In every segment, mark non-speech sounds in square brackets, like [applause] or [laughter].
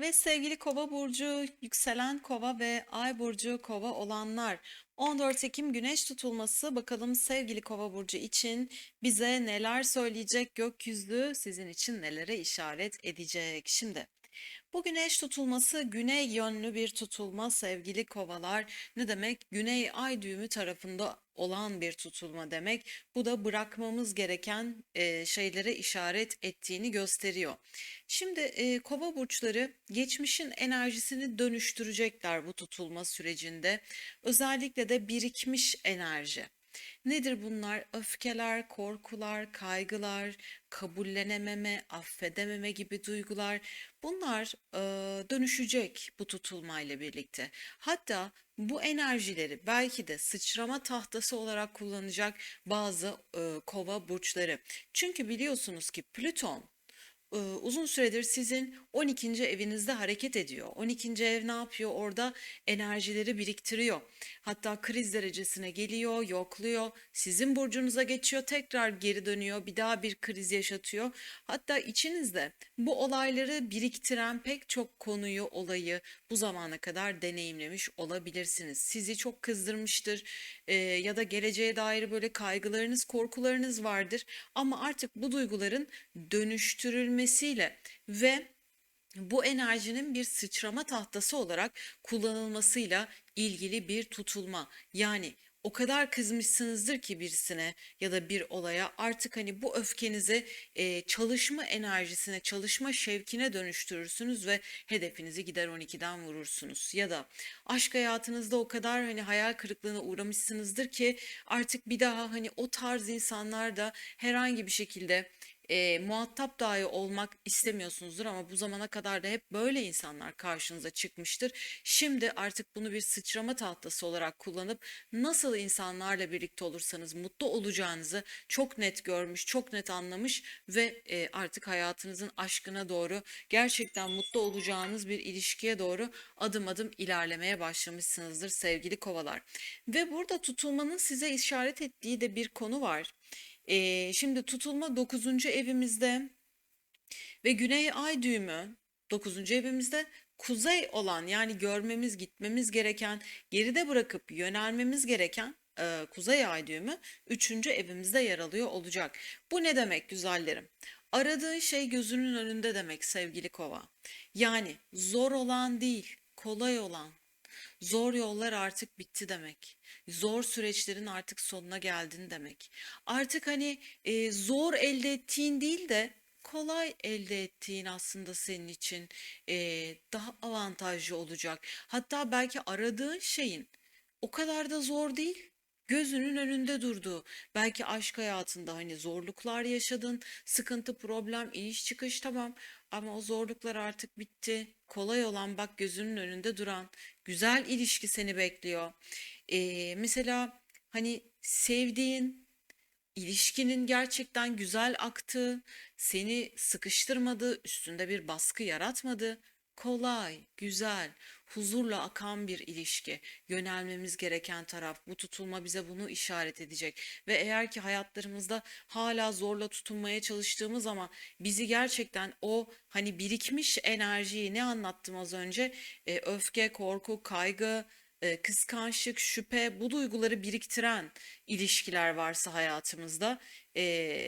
Ve sevgili Kova burcu, yükselen Kova ve Ay burcu Kova olanlar 14 Ekim Güneş tutulması bakalım sevgili Kova burcu için bize neler söyleyecek gökyüzü sizin için nelere işaret edecek. Şimdi bu güneş tutulması güney yönlü bir tutulma sevgili kovalar. Ne demek? Güney ay düğümü tarafında olan bir tutulma demek. Bu da bırakmamız gereken e, şeylere işaret ettiğini gösteriyor. Şimdi e, kova burçları geçmişin enerjisini dönüştürecekler bu tutulma sürecinde. Özellikle de birikmiş enerji. Nedir bunlar? Öfkeler, korkular, kaygılar, kabullenememe, affedememe gibi duygular. Bunlar e, dönüşecek bu tutulmayla birlikte. Hatta bu enerjileri belki de sıçrama tahtası olarak kullanacak bazı e, kova burçları. Çünkü biliyorsunuz ki Plüton uzun süredir sizin 12. evinizde hareket ediyor. 12. ev ne yapıyor? Orada enerjileri biriktiriyor. Hatta kriz derecesine geliyor, yokluyor. Sizin burcunuza geçiyor, tekrar geri dönüyor. Bir daha bir kriz yaşatıyor. Hatta içinizde bu olayları biriktiren pek çok konuyu, olayı bu zamana kadar deneyimlemiş olabilirsiniz. Sizi çok kızdırmıştır e, ya da geleceğe dair böyle kaygılarınız, korkularınız vardır. Ama artık bu duyguların dönüştürülmesiyle ve bu enerjinin bir sıçrama tahtası olarak kullanılmasıyla ilgili bir tutulma. Yani o kadar kızmışsınızdır ki birisine ya da bir olaya artık hani bu öfkenizi e, çalışma enerjisine, çalışma şevkine dönüştürürsünüz ve hedefinizi gider 12'den vurursunuz. Ya da aşk hayatınızda o kadar hani hayal kırıklığına uğramışsınızdır ki artık bir daha hani o tarz insanlar da herhangi bir şekilde e, muhatap dahi olmak istemiyorsunuzdur ama bu zamana kadar da hep böyle insanlar karşınıza çıkmıştır. Şimdi artık bunu bir sıçrama tahtası olarak kullanıp nasıl insanlarla birlikte olursanız mutlu olacağınızı çok net görmüş, çok net anlamış ve e, artık hayatınızın aşkına doğru gerçekten mutlu olacağınız bir ilişkiye doğru adım adım ilerlemeye başlamışsınızdır sevgili kovalar. Ve burada tutulmanın size işaret ettiği de bir konu var. Ee, şimdi tutulma 9. evimizde ve güney ay düğümü 9. evimizde kuzey olan yani görmemiz gitmemiz gereken geride bırakıp yönelmemiz gereken e, kuzey ay düğümü 3. evimizde yer alıyor olacak. Bu ne demek güzellerim? Aradığın şey gözünün önünde demek sevgili kova. Yani zor olan değil, kolay olan. Zor yollar artık bitti demek. Zor süreçlerin artık sonuna geldin demek. Artık hani e, zor elde ettiğin değil de kolay elde ettiğin aslında senin için e, daha avantajlı olacak. Hatta belki aradığın şeyin o kadar da zor değil. Gözünün önünde durdu. Belki aşk hayatında hani zorluklar yaşadın, sıkıntı, problem, iniş çıkış tamam ama o zorluklar artık bitti. Kolay olan bak gözünün önünde duran güzel ilişki seni bekliyor. Ee, mesela hani sevdiğin ilişkinin gerçekten güzel aktığı, seni sıkıştırmadığı, üstünde bir baskı yaratmadığı, kolay, güzel, huzurla akan bir ilişki. Yönelmemiz gereken taraf. Bu tutulma bize bunu işaret edecek. Ve eğer ki hayatlarımızda hala zorla tutunmaya çalıştığımız ama bizi gerçekten o hani birikmiş enerjiyi ne anlattım az önce? E, öfke, korku, kaygı, e, kıskançlık, şüphe bu duyguları biriktiren ilişkiler varsa hayatımızda e,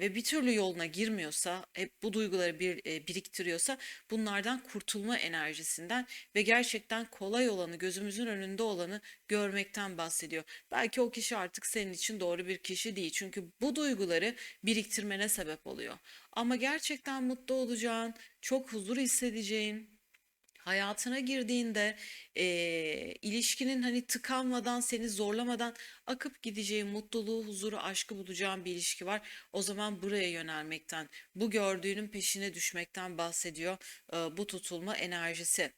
ve bir türlü yoluna girmiyorsa, hep bu duyguları bir e, biriktiriyorsa bunlardan kurtulma enerjisinden ve gerçekten kolay olanı, gözümüzün önünde olanı görmekten bahsediyor. Belki o kişi artık senin için doğru bir kişi değil. Çünkü bu duyguları biriktirmene sebep oluyor. Ama gerçekten mutlu olacağın, çok huzur hissedeceğin, hayatına girdiğinde eee, ilişkinin hani tıkanmadan seni zorlamadan akıp gideceği mutluluğu, huzuru, aşkı bulacağın bir ilişki var. O zaman buraya yönelmekten, bu gördüğünün peşine düşmekten bahsediyor eee, bu tutulma enerjisi.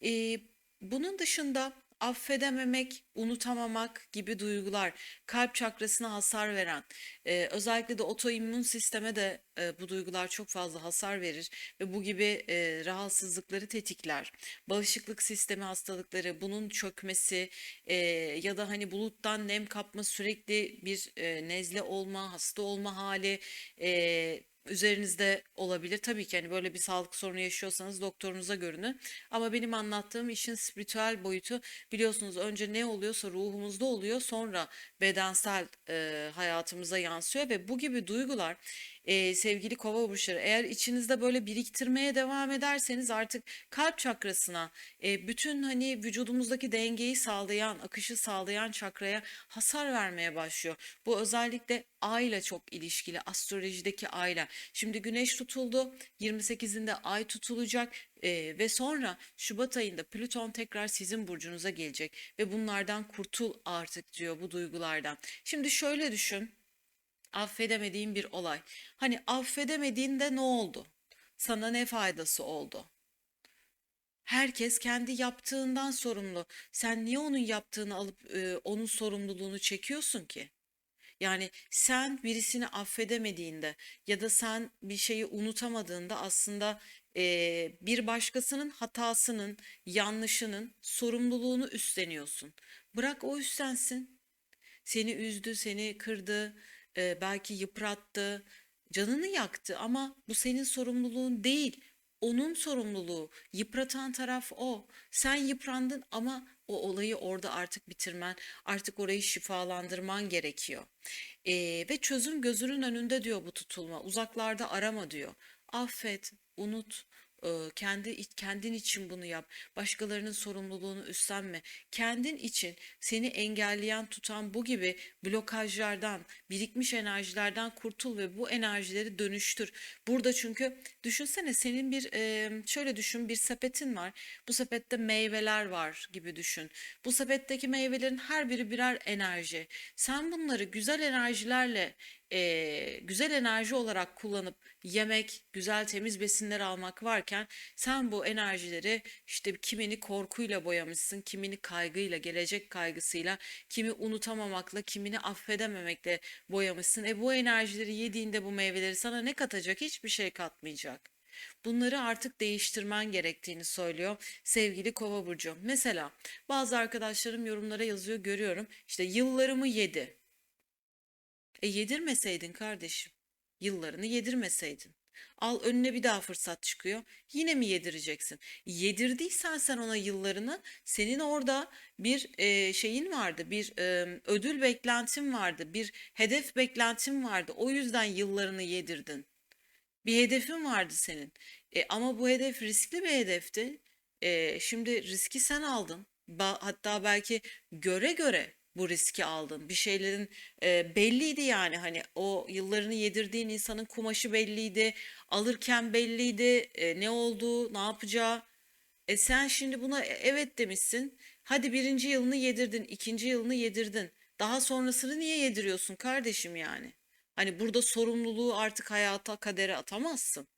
Eee, bunun dışında affedememek, unutamamak gibi duygular, kalp çakrasına hasar veren, e, özellikle de otoimmün sisteme de e, bu duygular çok fazla hasar verir ve bu gibi e, rahatsızlıkları tetikler. Bağışıklık sistemi hastalıkları, bunun çökmesi e, ya da hani buluttan nem kapma, sürekli bir e, nezle olma, hasta olma hali, e, üzerinizde olabilir. Tabii ki hani böyle bir sağlık sorunu yaşıyorsanız doktorunuza görünün. Ama benim anlattığım işin spiritüel boyutu biliyorsunuz önce ne oluyorsa ruhumuzda oluyor sonra bedensel e, hayatımıza yansıyor ve bu gibi duygular e, sevgili kova burçları eğer içinizde böyle biriktirmeye devam ederseniz artık kalp çakrasına e, bütün hani vücudumuzdaki dengeyi sağlayan akışı sağlayan çakraya hasar vermeye başlıyor. Bu özellikle ayla çok ilişkili astrolojideki ayla. Şimdi güneş tutuldu 28'inde ay tutulacak e, ve sonra Şubat ayında Plüton tekrar sizin burcunuza gelecek ve bunlardan kurtul artık diyor bu duygulardan. Şimdi şöyle düşün affedemediğin bir olay. Hani affedemediğinde ne oldu? Sana ne faydası oldu? Herkes kendi yaptığından sorumlu. Sen niye onun yaptığını alıp e, onun sorumluluğunu çekiyorsun ki? Yani sen birisini affedemediğinde ya da sen bir şeyi unutamadığında aslında e, bir başkasının hatasının, yanlışının sorumluluğunu üstleniyorsun. Bırak o üstlensin. Seni üzdü, seni kırdı, e, belki yıprattı, canını yaktı ama bu senin sorumluluğun değil. Onun sorumluluğu. Yıpratan taraf o. Sen yıprandın ama o olayı orada artık bitirmen, artık orayı şifalandırman gerekiyor. E, ve çözüm gözünün önünde diyor bu tutulma. Uzaklarda arama diyor. Affet, unut. Kendi kendin için bunu yap. Başkalarının sorumluluğunu üstlenme. Kendin için seni engelleyen, tutan bu gibi blokajlardan, birikmiş enerjilerden kurtul ve bu enerjileri dönüştür. Burada çünkü düşünsene senin bir şöyle düşün bir sepetin var. Bu sepette meyveler var gibi düşün. Bu sepetteki meyvelerin her biri birer enerji. Sen bunları güzel enerjilerle e, güzel enerji olarak kullanıp yemek, güzel temiz besinler almak varken sen bu enerjileri işte kimini korkuyla boyamışsın, kimini kaygıyla, gelecek kaygısıyla, kimi unutamamakla, kimini affedememekle boyamışsın. E bu enerjileri yediğinde bu meyveleri sana ne katacak? Hiçbir şey katmayacak. Bunları artık değiştirmen gerektiğini söylüyor sevgili Kova burcu. Mesela bazı arkadaşlarım yorumlara yazıyor görüyorum. İşte yıllarımı yedi. E yedirmeseydin kardeşim. Yıllarını yedirmeseydin. Al önüne bir daha fırsat çıkıyor. Yine mi yedireceksin? Yedirdiysen sen ona yıllarını senin orada bir e, şeyin vardı. Bir e, ödül beklentin vardı. Bir hedef beklentin vardı. O yüzden yıllarını yedirdin. Bir hedefin vardı senin. E, ama bu hedef riskli bir hedefti. E, şimdi riski sen aldın. Ba- hatta belki göre göre bu riski aldın. Bir şeylerin e, belliydi yani hani o yıllarını yedirdiğin insanın kumaşı belliydi, alırken belliydi, e, ne olduğu, ne yapacağı. E sen şimdi buna e- evet demişsin. Hadi birinci yılını yedirdin, ikinci yılını yedirdin. Daha sonrasını niye yediriyorsun kardeşim yani? Hani burada sorumluluğu artık hayata, kadere atamazsın.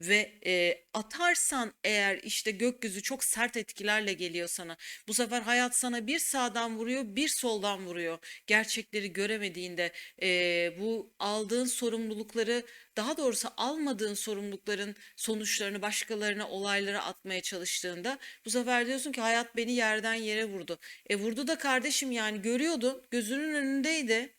Ve e, atarsan eğer işte gökyüzü çok sert etkilerle geliyor sana. Bu sefer hayat sana bir sağdan vuruyor, bir soldan vuruyor. Gerçekleri göremediğinde e, bu aldığın sorumlulukları, daha doğrusu almadığın sorumlulukların sonuçlarını başkalarına, olaylara atmaya çalıştığında bu sefer diyorsun ki hayat beni yerden yere vurdu. E vurdu da kardeşim yani görüyordun, gözünün önündeydi.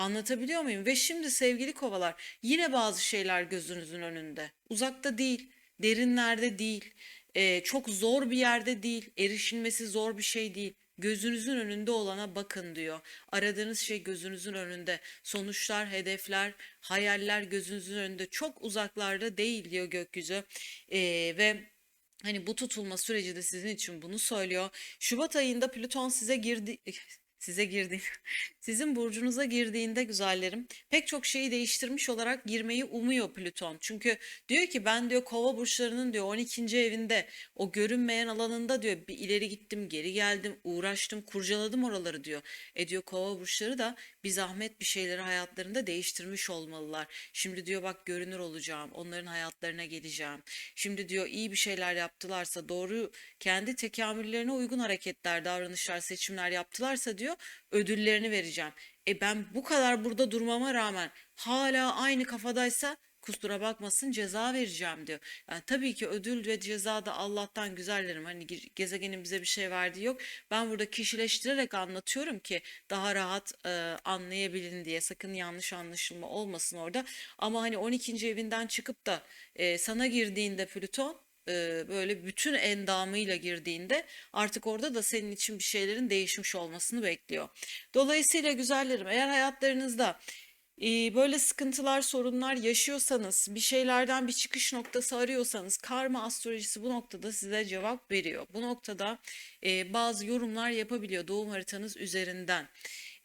Anlatabiliyor muyum? Ve şimdi sevgili kovalar yine bazı şeyler gözünüzün önünde. Uzakta değil, derinlerde değil, e, çok zor bir yerde değil, erişilmesi zor bir şey değil. Gözünüzün önünde olana bakın diyor. Aradığınız şey gözünüzün önünde. Sonuçlar, hedefler, hayaller gözünüzün önünde. Çok uzaklarda değil diyor gökyüzü. E, ve Hani bu tutulma süreci de sizin için bunu söylüyor. Şubat ayında Plüton size girdi, size girdi. [laughs] Sizin burcunuza girdiğinde güzellerim pek çok şeyi değiştirmiş olarak girmeyi umuyor Plüton. Çünkü diyor ki ben diyor kova burçlarının diyor 12. evinde o görünmeyen alanında diyor bir ileri gittim geri geldim uğraştım kurcaladım oraları diyor. E diyor kova burçları da bir zahmet bir şeyleri hayatlarında değiştirmiş olmalılar. Şimdi diyor bak görünür olacağım onların hayatlarına geleceğim. Şimdi diyor iyi bir şeyler yaptılarsa doğru kendi tekamüllerine uygun hareketler davranışlar seçimler yaptılarsa diyor ödüllerini vereceğim. E ben bu kadar burada durmama rağmen hala aynı kafadaysa kusura bakmasın ceza vereceğim diyor. Yani tabii ki ödül ve ceza da Allah'tan güzellerim. Hani ge- gezegenin bize bir şey verdiği yok. Ben burada kişileştirerek anlatıyorum ki daha rahat e, anlayabilin diye. Sakın yanlış anlaşılma olmasın orada. Ama hani 12. evinden çıkıp da e, sana girdiğinde Plüton e, böyle bütün endamıyla girdiğinde artık orada da senin için bir şeylerin değişmiş olmasını bekliyor. Dolayısıyla güzellerim eğer hayatlarınızda böyle sıkıntılar, sorunlar yaşıyorsanız, bir şeylerden bir çıkış noktası arıyorsanız karma astrolojisi bu noktada size cevap veriyor. Bu noktada bazı yorumlar yapabiliyor doğum haritanız üzerinden.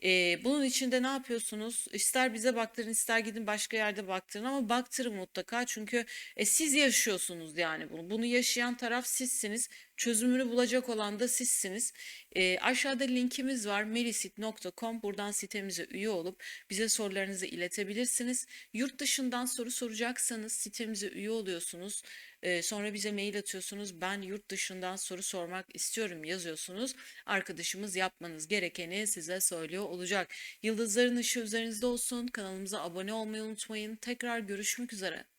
E, bunun için de ne yapıyorsunuz? İster bize baktırın, ister gidin başka yerde baktırın ama baktırın mutlaka. Çünkü e, siz yaşıyorsunuz yani bunu. Bunu yaşayan taraf sizsiniz. Çözümünü bulacak olan da sizsiniz. E, aşağıda linkimiz var melisit.com. Buradan sitemize üye olup bize sorularınızı iletebilirsiniz. Yurt dışından soru soracaksanız sitemize üye oluyorsunuz. E, sonra bize mail atıyorsunuz. Ben yurt dışından soru sormak istiyorum yazıyorsunuz. Arkadaşımız yapmanız gerekeni size söylüyor olacak. Yıldızların ışığı üzerinizde olsun. Kanalımıza abone olmayı unutmayın. Tekrar görüşmek üzere.